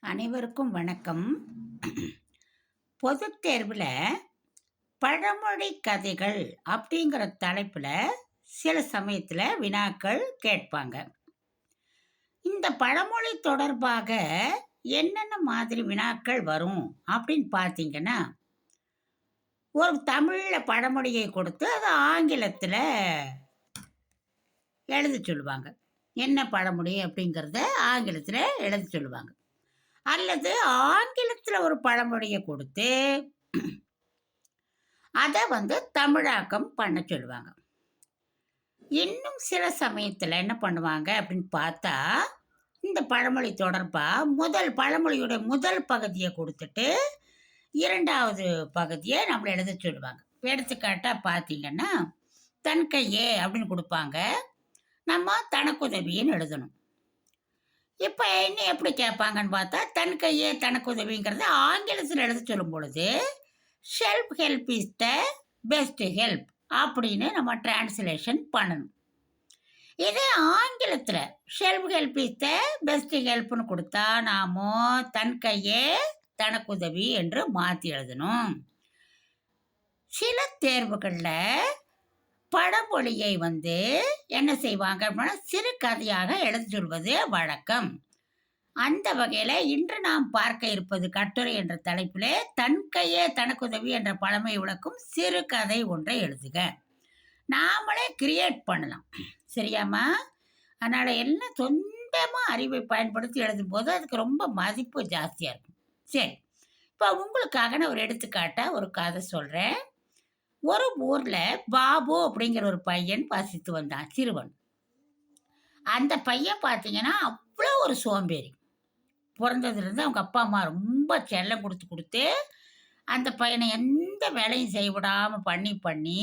அனைவருக்கும் வணக்கம். பொது தேர்வில் பழமொழி கதைகள் அப்படிங்கிற தலைப்பில் சில சமயத்தில் வினாக்கள் கேட்பாங்க. இந்த பழமொழி தொடர்பாக என்னென்ன மாதிரி வினாக்கள் வரும் அப்படின்னு பார்த்தீங்கன்னா ஒரு தமிழில் பழமொழியை கொடுத்து அதை ஆங்கிலத்தில் எழுத சொல்லுவாங்க. என்ன பழமொழி அப்படிங்கிறத ஆங்கிலத்தில் எழுதி சொல்லுவாங்க. அல்லது ஆங்கிலத்தில் ஒரு பழமொழியை கொடுத்து அதை வந்து தமிழாக்கம் பண்ண சொல்லுவாங்க. இன்னும் சில சமயத்தில் என்ன பண்ணுவாங்க அப்படின்னு பார்த்தா இந்த பழமொழி தொடர்பாக முதல் பழமொழியுடைய முதல் பகுதியை கொடுத்துட்டு இரண்டாவது பகுதியை நம்மளை எழுத சொல்லுவாங்க. எடுத்துக்காட்டாக பார்த்தீங்கன்னா தன் கையே அப்படின்னு கொடுப்பாங்க. நம்ம தனக்குதவின்னு எழுதணும். இப்போ என்ன எப்படி கேட்பாங்கன்னு பார்த்தா தன் கையே தனக்குதவிங்கிறத ஆங்கிலத்தில் எழுத சொல்லும் பொழுது self help is the best help அப்படின்னு நம்ம டிரான்ஸ்லேஷன் பண்ணணும். இதே ஆங்கிலத்தில் self help is the best ஹெல்ப்னு கொடுத்தா நாமோ தன் கையே தனக்குதவி என்று மாற்றி எழுதணும். சில தேர்வுகளில் படமொழியை வந்து என்ன செய்வாங்க அப்படின்னா சிறு கதையாக எழுதி சொல்வது வழக்கம். அந்த வகையில் இன்று நாம் பார்க்க இருப்பது கட்டுரை என்ற தலைப்பிலே தன் கையே தனக்குதவி என்ற பழமை விளக்கும் சிறு கதை ஒன்றை எழுதுக. நாமளே கிரியேட் பண்ணலாம். சரியாம்மா? அதனால் எல்லாம் சொந்தமாக அறிவை பயன்படுத்தி எழுதும் போது அதுக்கு ரொம்ப மதிப்பு ஜாஸ்தியாக இருக்கும். சரி இப்போ உங்களுக்காக நான் ஒரு எடுத்துக்காட்டாக ஒரு கதை சொல்கிறேன் ஒரு ஊரில் பாபு அப்படிங்கிற ஒரு பையன் வசித்து வந்தான் சிறுவன். அந்த பையன் பார்த்தீங்கன்னா அவ்வளோ ஒரு சோம்பேறி. பிறந்ததுலேருந்து அவங்க அப்பா அம்மா ரொம்ப செல்லம் கொடுத்து கொடுத்து அந்த பையனை எந்த வேலையும் செய்ய விடாமல் பண்ணி பண்ணி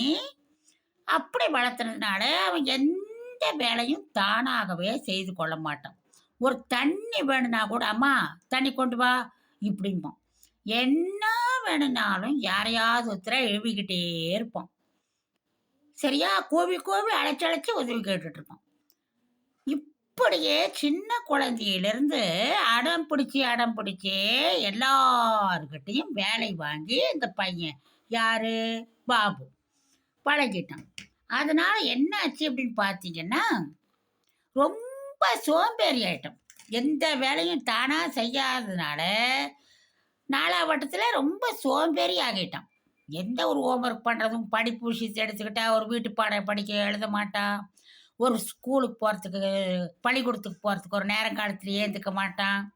அப்படி வளர்த்துனதுனால அவன் எந்த வேலையும் தானாகவே செய்து கொள்ள மாட்டான். ஒரு தண்ணி வேணும்னா கூட அம்மா தண்ணி கொண்டு வா இப்படிம்பான். என்ன வேணும்னாலும் யாரையாவது ஒருத்தரை எழுவிக்கிட்டே இருப்போம் சரியா? கோவி கோவி அழைச்சி அழைச்சி உதவி கேட்டுட்ருப்போம் இப்படியே சின்ன குழந்தையிலிருந்து அடம் பிடிச்சி அடம் பிடிச்சி எல்லார்கிட்டையும் வேலை வாங்கி இந்த பையன் யாரு? பாபு. பழகிட்டான். அதனால என்ன ஆச்சு அப்படின்னு பார்த்தீங்கன்னா ரொம்ப சோம்பேறி ஆயிட்டோம் எந்த வேலையும் தானாக செய்யாததுனால நாலாவட்டத்தில் ரொம்ப சோம்பேறி ஆகிட்டான் எந்த ஒரு ஹோம்ஒர்க் பண்ணுறதும் படிப்பு விஷயத்தை எடுத்துக்கிட்டா ஒரு வீட்டு பாடம் படிக்க எழுத மாட்டான். ஒரு ஸ்கூலுக்கு போகிறதுக்கு பள்ளிக்கூடத்துக்கு போகிறதுக்கு ஒரு நேரம் காலத்தில் ஏந்துக்க மாட்டான்.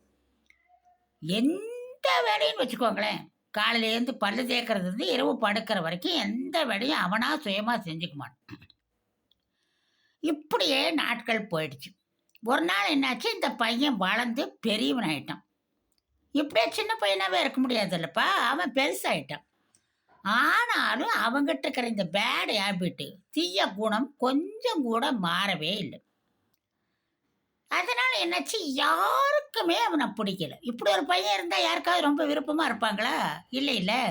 எந்த வேலையும் வச்சுக்கோங்களேன். காலையிலேருந்து பல்லு தேய்க்கிறது இரவு படுக்கிற வரைக்கும் எந்த வேலையும் அவனாக சுயமாக செஞ்சுக்க மாட்டான். இப்படியே நாட்கள் போயிடுச்சு. ஒரு நாள் என்னாச்சு? இந்த பையன் வளர்ந்து பெரியவன் ஆயிட்டான் இப்படியே சின்ன பையனாகவே இருக்க முடியாதுல்லப்பா. அவன் பெருசாயிட்டான். ஆனாலும் அவங்கிட்ட இருக்கிற இந்த பேட் ஹேபிட்டு தீய குணம் கொஞ்சம் கூட மாறவே இல்லை. அதனால் என்னாச்சு? யாருக்குமே அவனை பிடிக்கல. இப்படி ஒரு பையன் இருந்தால் யாருக்காவது ரொம்ப விருப்பமாக இருப்பாங்களா? இல்லை இல்லை.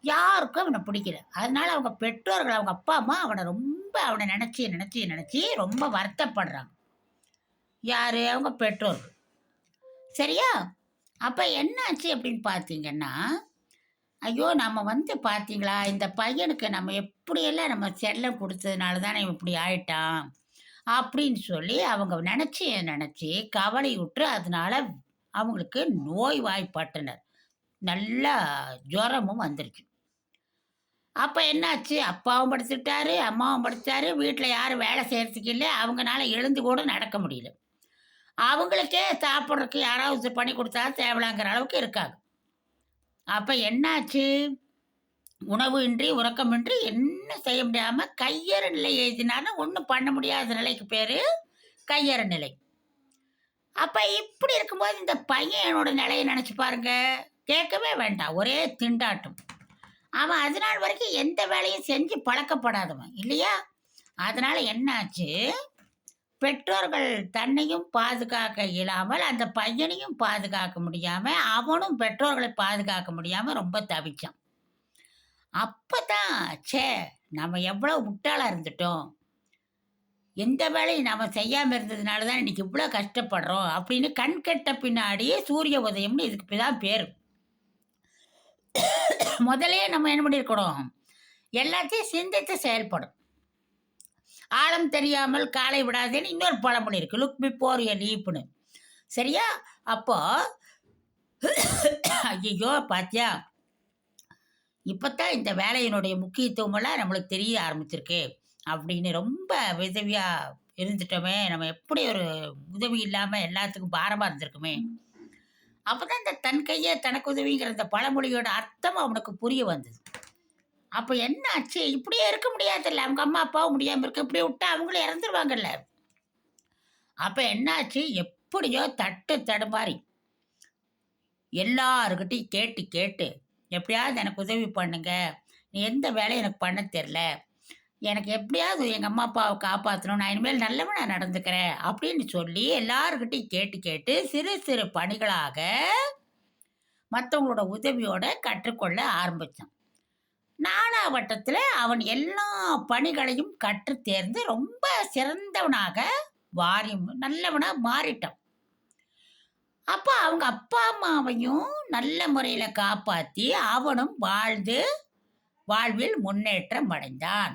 யாருக்கும் அவனை பிடிக்கல. அதனால அவங்க பெற்றோர்கள் அவங்க அப்பா அம்மா அவனை ரொம்ப அவனை நினச்சி நினச்சி நினச்சி ரொம்ப வருத்தப்படுறாங்க. யார்? அவங்க பெற்றோர்கள். சரியா? அப்போ என்னாச்சு அப்படின்னு பார்த்தீங்கன்னா ஐயோ நம்ம வந்து பார்த்தீங்களா இந்த பையனுக்கு நம்ம எப்படியெல்லாம் நம்ம செல்லம் கொடுத்ததுனால தானே இவன் இப்படி ஆயிட்டான் அப்படின்னு சொல்லி அவங்க நினச்சி நினச்சி கவலை விட்டு அதனால அவங்களுக்கு நோய் வாய்ப்பட்டனர் நல்லா ஜுரமும் வந்துருச்சு. அப்போ என்னாச்சு? அப்பாவும் படுத்துட்டாரு அம்மாவும் படுத்தாரு வீட்டில் யாரும் வேலை செய்கிறதுக்கு இல்லை அவங்களால எழுந்து கூட நடக்க முடியல. அவங்களுக்கே சாப்பிட்றதுக்கு யாராவது பண்ணி கொடுத்தா தேவலாங்கிற அளவுக்கு இருக்காங்க. அப்போ என்னாச்சு? உணவு இன்றி உறக்கமின்றி என்ன செய்ய முடியாமல் கையற நிலை எழுதினாலும் ஒன்றும் பண்ண முடியாத நிலைக்கு பேர் கையற நிலை. அப்போ இப்படி இருக்கும்போது இந்த பையனோட நிலையை நினச்சி பாருங்க. கேட்கவே வேண்டாம். ஒரே திண்டாட்டம். அவன் அது நாள் வரைக்கும் எந்த வேலையும் செஞ்சு பழக்கப்படாதவன். இல்லையா? அதனால் என்னாச்சு? பெற்றோர்கள் தன்னையும் பாதுகாக்க இயலாமல் அந்த பையனையும் பாதுகாக்க முடியாமல் அவனும் பெற்றோர்களை பாதுகாக்க முடியாமல் ரொம்ப தவிச்சான். அப்போ தான் சே நம்ம எவ்வளோ முட்டாளாக இருந்துட்டோம். எந்த வேலையும் நம்ம செய்யாமல் இருந்ததுனால தான் இன்றைக்கி இவ்வளோ கஷ்டப்படுறோம் அப்படின்னு கண் கெட்ட பின்னாடியே சூரிய உதயம்னு இதுக்கு தான் பேர். முதலே நம்ம என்ன பண்ணியிருக்கணும்? எல்லாத்தையும் சிந்தித்து செயல்படும் ஆழம் தெரியாமல் காலை விடாதேன்னு இன்னொரு பழமொழி இருக்குது லுக் பிஃபோர் எ லீப்னு சரியா? அப்போ ஐயோ பாத்தியா? இப்போத்தான் இந்த வேலையினுடைய முக்கியத்துவமெல்லாம் நம்மளுக்கு தெரிய ஆரம்பிச்சிருக்கு. அப்படின்னு ரொம்ப விதவியாக இருந்துட்டோமே. நம்ம எப்படி ஒரு உதவி இல்லாமல் எல்லாத்துக்கும் பாரமாக இருந்திருக்குமே. அப்போ தான் இந்த தன் கையே தனக்கு உதவிங்கிற இந்த பழமொழியோட அர்த்தம் அவனுக்கு புரிய வந்தது. அப்போ என்ன ஆச்சு? இப்படியே இருக்க முடியாதுல்ல. அவங்க அம்மா அப்பாவும் முடியாமல் இருக்க இப்படியே விட்டா அவங்களும் இறந்துருவாங்கல்ல. அப்போ என்னாச்சு எப்படியோ தட்டு தடுமாறி எல்லாருக்கிட்டையும் கேட்டு கேட்டு எப்படியாவது எனக்கு உதவி பண்ணுங்க. நீ எந்த வேலையும் எனக்கு பண்ண தெரில எனக்கு எப்படியாவது எங்கள் அம்மா அப்பாவை காப்பாற்றணும் நான் இனிமேல் நல்லவனாக நடந்துக்கிறேன். அப்படின்னு சொல்லி எல்லாருக்கிட்டையும் கேட்டு கேட்டு சிறு சிறு பணிகளாக மற்றவங்களோட உதவியோட கற்றுக்கொள்ள ஆரம்பித்தான் நானாவட்டத்தில் அவன் எல்லா பணிகளையும் கற்று தேர்ந்து ரொம்ப சிறந்தவனாக வாரி நல்லவனாக மாறிட்டான். அப்போ அவங்க அப்பா அம்மாவையும் நல்ல முறையில் காப்பாற்றி அவனும் வாழ்ந்து வாழ்வில் முன்னேற்றம் அடைந்தான்.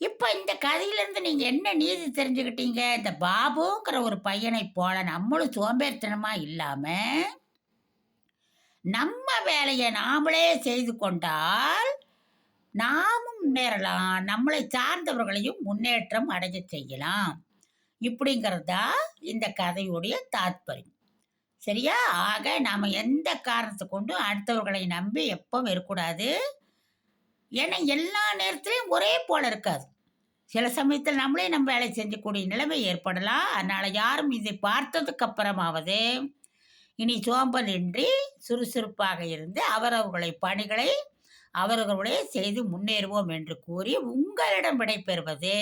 இப்போ இந்த கதையிலேருந்து நீங்கள் என்ன நீதி தெரிஞ்சுக்கிட்டீங்க? இந்த பாபுங்கிற ஒரு பையனை போல நம்மளும் சோம்பேறித்தனமாக இல்லாமல் நம்ம வேலையை நாமளே செய்து கொண்டால் நாமும் முன்னேறலாம். நம்மளை சார்ந்தவர்களையும் முன்னேற்றம் அடைய செய்யலாம். இப்படிங்கிறது தான் இந்த கதையுடைய தாத்பரியம். சரியா? ஆக நாம் எந்த காரணத்தை கொண்டும் அடுத்தவர்களை நம்பி எப்பவும் இருக்கக்கூடாது? ஏன்னா எல்லா நேரத்துலையும் ஒரே போல இருக்காது. சில சமயத்தில் நம்மளே நம்ம வேலை செஞ்சக்கூடிய நிலைமை ஏற்படலாம். அதனால் யாரும் இதை பார்த்ததுக்கு அப்புறமாவது இனி சோம்பலின்றி சுறுசுறுப்பாக இருந்து அவரவர்களை பணிகளை அவர்களுடைய செய்து முன்னேறுவோம் என்று கூறி உங்களிடம் விடைபெறுவது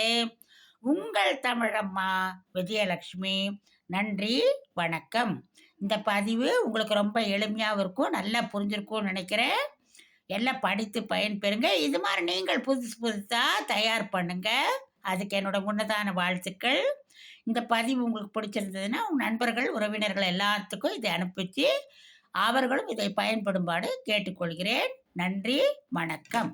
உங்கள் தமிழம்மா விஜயலட்சுமி. நன்றி வணக்கம். இந்த பதிவு உங்களுக்கு ரொம்ப எளிமையாகவும் இருக்கும் நல்லா புரிஞ்சிருக்கும்னு நினைக்கிறேன். எல்லாம் படித்து பயன்பெறுங்க. இது மாதிரி நீங்கள் புதுசு புதுசாக தயார் பண்ணுங்கள் அதுக்கு என்னோட முன்னதான வாழ்த்துக்கள். இந்த பதிவு உங்களுக்கு பிடிச்சிருந்ததுன்னா உங்கள் நண்பர்கள் உறவினர்கள் எல்லாத்துக்கும் இதை அனுப்பிச்சு அவர்களும் இதை பயன்படும்பாடு கேட்டுக்கொள்கிறேன். நன்றி வணக்கம்.